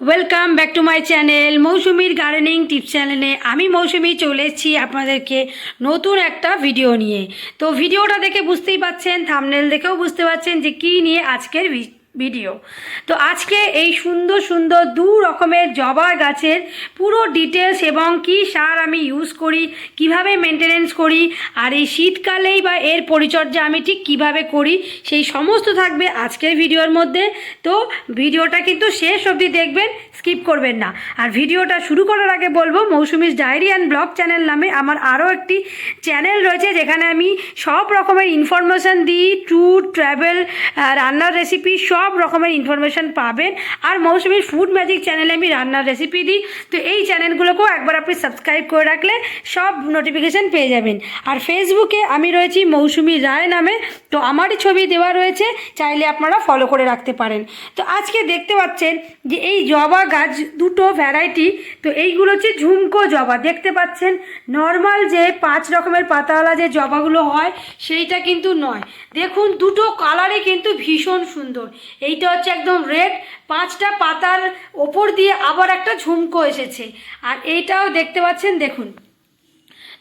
Welcome back to my channel মৌসুমির gardening tips চ্যানেলে আমি মৌসুমি চলে এসেছি আপনাদেরকে নতুন একটা ভিডিও নিয়ে। তো ভিডিওটা দেখে বুঝতেই পাচ্ছেন থামনেল দেখেও বুঝতে পাচ্ছেন যে কী নিয়ে আজকের ভিডিও। তো আজকে এই সুন্দর সুন্দর দু রকমের জবা গাছের পুরো ডিটেলস এবং কি সার আমি ইউজ করি, কীভাবে মেনটেনেন্স করি, আর এই শীতকালেই বা এর পরিচর্যা আমি ঠিক কীভাবে করি, সেই সমস্ত থাকবে আজকের ভিডিওর মধ্যে। তো ভিডিওটা কিন্তু শেষ অবধি দেখবেন স্কিপ করবেন না। আর ভিডিওটা শুরু করার আগে বলব Moushumi's diary and blog channel নামে আমার আরও একটি চ্যানেল রয়েছে, যেখানে আমি সব রকমের ইনফরমেশান দিই ট্যুর ট্রাভেল রান্নার রেসিপি সব রকমের ইনফরমেশান পাবেন। আর মৌসুমির ফুড ম্যাজিক চ্যানেলে আমি রান্নার রেসিপি দিই। তো এই চ্যানেলগুলোকেও একবার আপনি সাবস্ক্রাইব করে রাখলে সব নোটিফিকেশান পেয়ে যাবেন। আর ফেসবুকে আমি রয়েছি মৌসুমি রায় নামে। তো আমারই ছবি দেওয়া রয়েছে, চাইলে আপনারা ফলো করে রাখতে পারেন। তো আজকে দেখতে পাচ্ছেন যে এই জবা গাছ দুটো ভ্যারাইটি তো এইগুলো হচ্ছে ঝুমকো জবা। দেখতে পাচ্ছেন নর্মাল যে পাঁচ রকমের পাতাওয়ালা যে জবাগুলো হয়, সেইটা কিন্তু নয়। দেখুন, দুটো কালারই কিন্তু ভীষণ সুন্দর। এইটা হচ্ছে একদম রেড। পাঁচটা পাতার ওপর দিয়ে আবার একটা ঝুমকো এসেছে। আর এইটাও দেখতে পাচ্ছেন, দেখুন।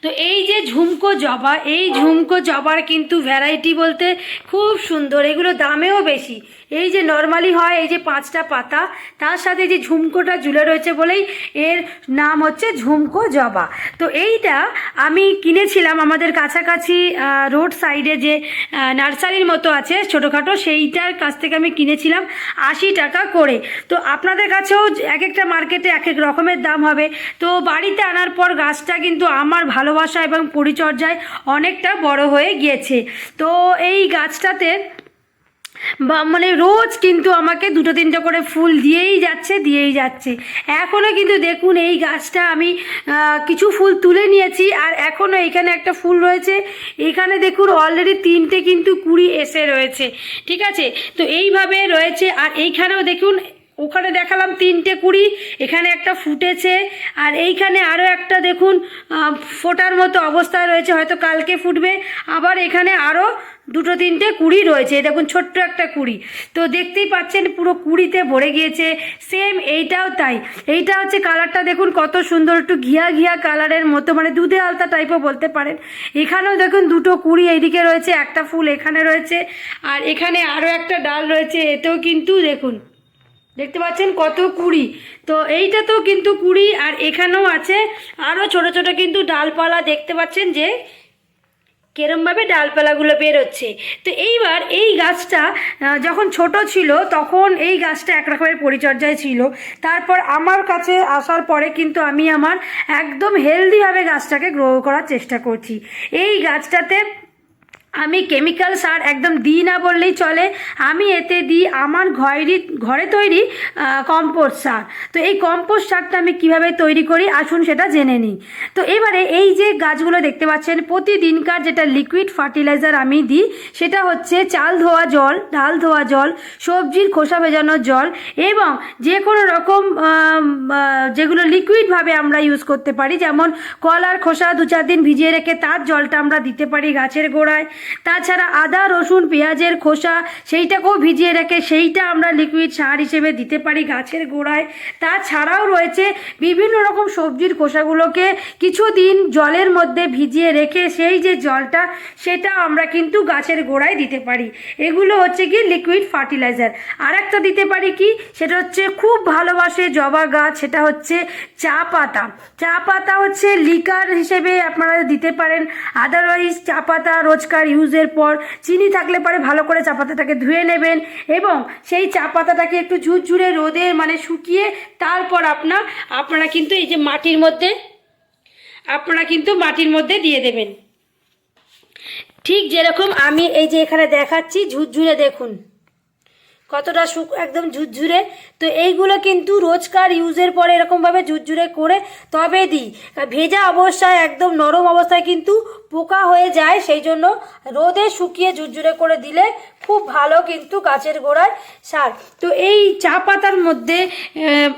তো এই যে ঝুমকো জবা, এই ঝুমকো জবার কিন্তু ভ্যারাইটি বলতে খুব সুন্দর। এগুলো দামেও বেশি। এই যে নর্মালি হয়, এই যে পাঁচটা পাতা, তার সাথে যে ঝুমকোটা ঝুলে রয়েছে বলেই এর নাম হচ্ছে ঝুমকো জবা। তো এইটা আমি কিনেছিলাম আমাদের কাছাকাছি রোড সাইডে যে নার্সারির মতো আছে ছোটোখাটো, সেইটার কাছ থেকে আমি কিনেছিলাম আশি টাকা করে। তো আপনাদের কাছেও এক একটা মার্কেটে এক এক রকমের দাম হবে। তো বাড়িতে আনার পর গাছটা কিন্তু আমার ভালোবাসা এবং পরিচর্যায় অনেকটা বড় হয়ে গিয়েছে। তো এই গাছটাতে মানে রোজ কিন্তু আমাকে দুটো তিনটে করে ফুল দিয়েই যাচ্ছে দিয়েই যাচ্ছে। এখনও কিন্তু দেখুন এই গাছটা আমি কিছু ফুল তুলে নিয়েছি আর এখনও এখানে একটা ফুল রয়েছে। এখানে দেখুন অলরেডি তিনটে কিন্তু কুড়ি এসে রয়েছে, ঠিক আছে? তো এইভাবে রয়েছে আর এইখানেও দেখুন ওখানে দেখালাম তিনটে কুড়ি, এখানে একটা ফুটেছে, আর এইখানে আরও একটা দেখুন ফোটার মতো অবস্থায় রয়েছে, হয়তো কালকে ফুটবে, আবার এখানে আরও দুটো তিনটে কুড়ি রয়েছে দেখুন ছোট্ট একটা কুড়ি। তো দেখতেই পাচ্ছেন পুরো কুড়িতে ভরে গিয়েছে সেম এইটাও তাই। এইটা হচ্ছে কালারটা দেখুন কত সুন্দর, একটু ঘিয়া ঘিয়া কালারের মতো মানে দুধে আলতা টাইপও বলতে পারেন। এখানেও দেখুন দুটো কুড়ি, এইদিকে রয়েছে একটা ফুল, এখানে রয়েছে, আর এখানে আরও একটা ডাল রয়েছে, এতেও কিন্তু দেখুন দেখতে পাচ্ছেন কত কুড়ি। তো এইটা তো কিন্তু কুড়ি আর এখানেও আছে। আরও ছোট ছোট কিন্তু ডালপালা দেখতে পাচ্ছেন যে কেরমভাবে ডালপালাগুলো বেরোচ্ছে। তো এইবার এই গাছটা যখন ছোট ছিল তখন এই গাছটা এক রকমের পরিচর্যায় ছিল। তারপর আমার কাছে আসার পরে কিন্তু আমি আমার একদম হেলদিভাবে গাছটাকে গ্রো করার চেষ্টা করছি। এই গাছটাতে আমি কেমিক্যাল সার একদম দিই না বললেই চলে। আমি এতে দিই আমার ঘরেরই, ঘরে তৈরি কম্পোস্ট সার। তো এই কম্পোস্ট সারটা আমি কীভাবে তৈরি করি? আসুন সেটা জেনে নিই। তো এবারে এই যে গাছগুলো দেখতে পাচ্ছেন, প্রতিদিনকার যেটা লিকুইড ফার্টিলাইজার আমি দিই, সেটা হচ্ছে চাল ধোয়া জল, ডাল ধোয়া জল, সবজির খোসা ভেজানো জল এবং যে কোনো রকম যেগুলো লিকুইডভাবে আমরা ইউজ করতে পারি, যেমন কলার খোসা দু চার দিন ভিজিয়ে রেখে তার জলটা আমরা দিতে পারি গাছের গোড়ায়। তাছাড়া আদা, রসুন, পেঁয়াজের খোসা সেইটাকেও ভিজিয়ে রেখে সেইটা আমরা লিকুইড সার হিসেবে দিতে পারি গাছের গোড়ায়। তাছাড়াও রয়েছে বিভিন্ন রকম সবজির খোসাগুলোকে কিছুদিন জলের মধ্যে ভিজিয়ে রেখে সেই যে জলটা সেটা আমরা কিন্তু গাছের গোড়ায় দিতে পারি। এগুলো হচ্ছে কি লিকুইড ফার্টিলাইজার আর একটা দিতে পারি কি? সেটা হচ্ছে খুব ভালোবাসে জবা গাছ, সেটা হচ্ছে চা পাতা। চা পাতা হচ্ছে লিকার হিসেবে আপনারা দিতে পারেন। আদারওয়াইজ চা পাতা, রোজকার ইউজের পর চিনি থাকলে পরে ভালো করে চা পাতাটাকে ধুয়ে নেবেন এবং সেই চা পাতাটাকে একটু ঝুরঝুরে রোদে মানে শুকিয়ে তারপর আপনার, আপনারা কিন্তু এই যে মাটির মধ্যে, আপনারা কিন্তু মাটির মধ্যে দিয়ে দেবেন। ঠিক যেরকম আমি এই যে এখানে দেখাচ্ছি, ঝুরঝুরে দেখুন। কতটা শুক একদম ঝুরঝুরে। তো এইগুলো কিন্তু রোজকার ইউজের পরে এরকমভাবে ঝুরঝুরে করে তবে দিই ভেজা অবস্থায় একদম নরম অবস্থায় কিন্তু পোকা হয়ে যায় সেই জন্য রোদে শুকিয়ে ঝুরঝুরে করে দিলে খুব ভালো কিন্তু গাছের গোড়ায় সার। তো এই চা পাতার মধ্যে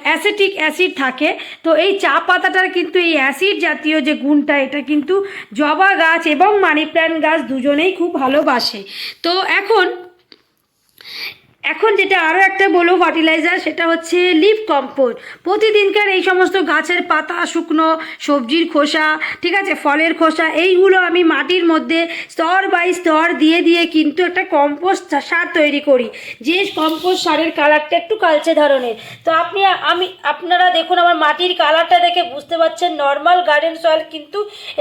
অ্যাসিটিক অ্যাসিড থাকে। তো এই চা পাতাটার কিন্তু এই অ্যাসিড জাতীয় যে গুণটা, এটা কিন্তু জবা গাছ এবং মানি প্ল্যান্ট গাছ দুজনেই খুব ভালোবাসে। তো এখন এখন যেটা আরও একটা বলো ফার্টিলাইজার সেটা হচ্ছে লিভ কম্পোস্ট প্রতিদিনকার এই সমস্ত গাছের পাতা, শুকনো সবজির খোসা, ঠিক আছে, ফলের খোসা, এইগুলো আমি মাটির মধ্যে স্তর বাই স্তর দিয়ে দিয়ে কিন্তু একটা কম্পোস্ট সার তৈরি করি। যে কম্পোস্ট সারের কালারটা একটু কালচে ধরনের। তো আপনি, আমি, আপনারা দেখুন আমার মাটির কালারটা দেখে বুঝতে পারছেন নর্মাল গার্ডেন সয়েল কিন্তু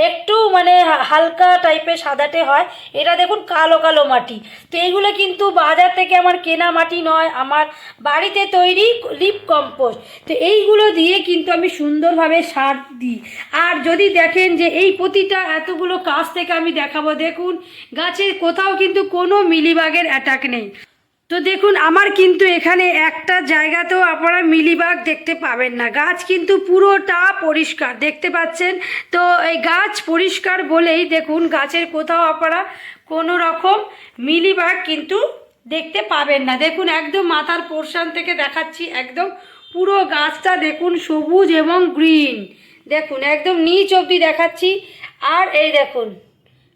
একটু মানে হালকা টাইপের সাদাটে হয়। এটা দেখুন কালো কালো মাটি। তো এইগুলো কিন্তু বাজার থেকে আমার কেনা মাটি নয়, আমার বাড়িতে তৈরি লিপ কম্পোস্ট তো এইগুলো দিয়ে কিন্তু আমি সুন্দরভাবে সার দিই। আর যদি দেখেন যে এই প্রতিটা এতগুলো কাজ থেকে আমি দেখাবো, দেখুন গাছের কোথাও কিন্তু কোনো মিলিবাগের অ্যাটাক নেই। তো দেখুন, আমার কিন্তু এখানে একটা জায়গাতেও আপনারা মিলিবাগ দেখতে পাবেন না। গাছ কিন্তু পুরোটা পরিষ্কার, দেখতে পাচ্ছেন? তো এই গাছ পরিষ্কার বলেই দেখুন, গাছের কোথাও আপনারা কোনো রকম মিলিবাগ কিন্তু দেখতে পাবেন না। দেখুন, একদম মাথার পোর্শন থেকে দেখাচ্ছি, একদম পুরো গাছটা দেখুন সবুজ এবং গ্রিন দেখুন, একদম নিচ অবধি দেখাচ্ছি। আর এই দেখুন,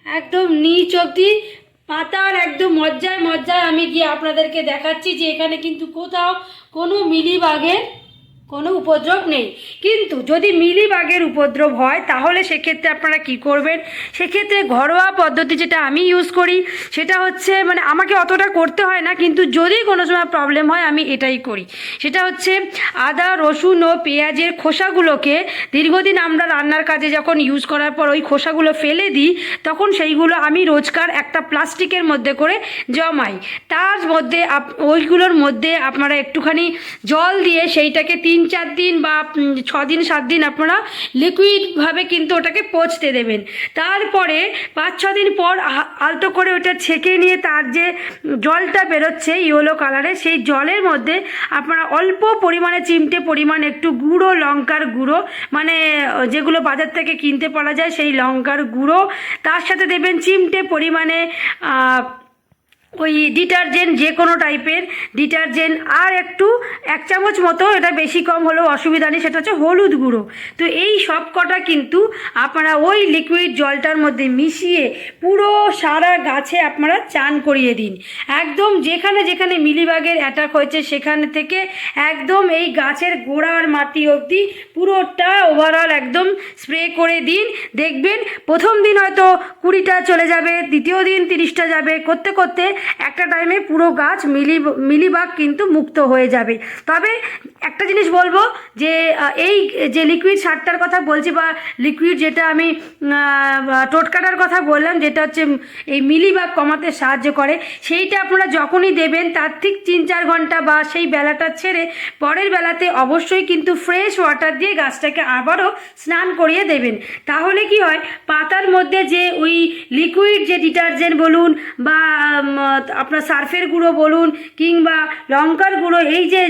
একদম নিচ অবধি পাতার একদম মজ্জায় মজ্জায় আমি গিয়ে আপনাদেরকে দেখাচ্ছি যে এখানে কিন্তু কোথাও কোনো মিলিবাগের কোনো উপদ্রব নেই। কিন্তু যদি মিলিবাগের উপদ্রব হয়, তাহলে সেক্ষেত্রে আপনারা কি করবেন? সেক্ষেত্রে ঘরোয়া পদ্ধতি যেটা আমি ইউজ করি, সেটা হচ্ছে মানে আমাকে অতটা করতে হয় না, কিন্তু যদি কোনো সময় প্রবলেম হয়, আমি এটাই করি। সেটা হচ্ছে আদা, রসুন ও পেঁয়াজের খোসাগুলোকে দীর্ঘদিন আমরা রান্নার কাজে যখন ইউজ করার পর ওই খোসাগুলো ফেলে দিই, তখন সেইগুলো আমি রোজকার একটা প্লাস্টিকের মধ্যে করে জমাই। তার মধ্যে ওইগুলোর মধ্যে আপনারা একটুখানি জল দিয়ে সেইটাকে তিন চার দিন বা ছ দিন সাত দিন আপনারা লিকুইডভাবে কিন্তু ওটাকে পচতে দেবেন। তারপরে পাঁচ ছ দিন পর আলতো করে ওটা ছেঁকে নিয়ে তার যে জলটা বেরোচ্ছে ইয়েলো কালারের সেই জলের মধ্যে আপনারা অল্প পরিমাণে চিমটে পরিমাণ একটু গুঁড়ো লঙ্কার গুঁড়ো মানে যেগুলো বাজার থেকে কিনতে পারা যায় সেই লঙ্কার গুঁড়ো, তার সাথে দেবেন চিমটে পরিমাণে ওই ডিটারজেন্ট যে কোনো টাইপের ডিটারজেন্ট আর একটু এক চামচ মতো, এটা বেশি কম হলেও অসুবিধা নেই, সেটা হচ্ছে হলুদ গুঁড়ো। তো এই সব কটা কিন্তু আপনারা ওই লিকুইড জলটার মধ্যে মিশিয়ে পুরো সারা গাছে আপনারা চান করিয়ে দিন। একদম যেখানে যেখানে মিলিবাগের অ্যাটাক হয়েছে, সেখানে থেকে একদম এই গাছের গোড়ার মাটি অবধি পুরোটা ওভারঅল একদম স্প্রে করে দিন। দেখবেন প্রথম দিন হয়তো কুড়িটা চলে যাবে, দ্বিতীয় দিন তিরিশটা যাবে, করতে করতে একটা টাইমে পুরো গাছ মিলি, মিলিবাগ কিন্তু মুক্ত হয়ে যাবে। তবে একটা জিনিস বলব যে এই যে লিকুইড সারটার কথা বলছি বা লিকুইড যেটা আমি টোটকাটার কথা বললাম, যেটা হচ্ছে এই মিলিবাগ কমাতে সাহায্য করে, সেইটা আপনারা যখনই দেবেন, তার ঠিক তিন চার ঘণ্টা বা সেই বেলাটা ছেড়ে পরের বেলাতে অবশ্যই কিন্তু ফ্রেশ ওয়াটার দিয়ে গাছটাকে আবারও স্নান করিয়ে দেবেন। তাহলে কি হয়? পাতার মধ্যে যে ওই লিকুইড যে ডিটারজেন্ট বলুন বা আপনার সার্ফের গুঁড়ো বলুন কিংবা লঙ্কার গুঁড়ো, এই যে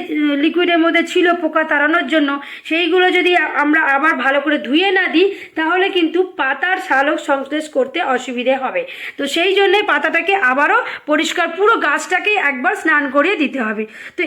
লিকুইডের মধ্যে ছিল পোকা তাড়ানোর জন্য, সেইগুলো যদি আমরা আবার ভালো করে ধুয়ে না দিই, তাহলে কিন্তু পাতার শালক সংশ্লেষ করতে অসুবিধে হবে। তো সেই জন্যে পাতাটাকে আবারও পরিষ্কার, পুরো গাছটাকে একবার স্নান করিয়ে দিতে হবে। তো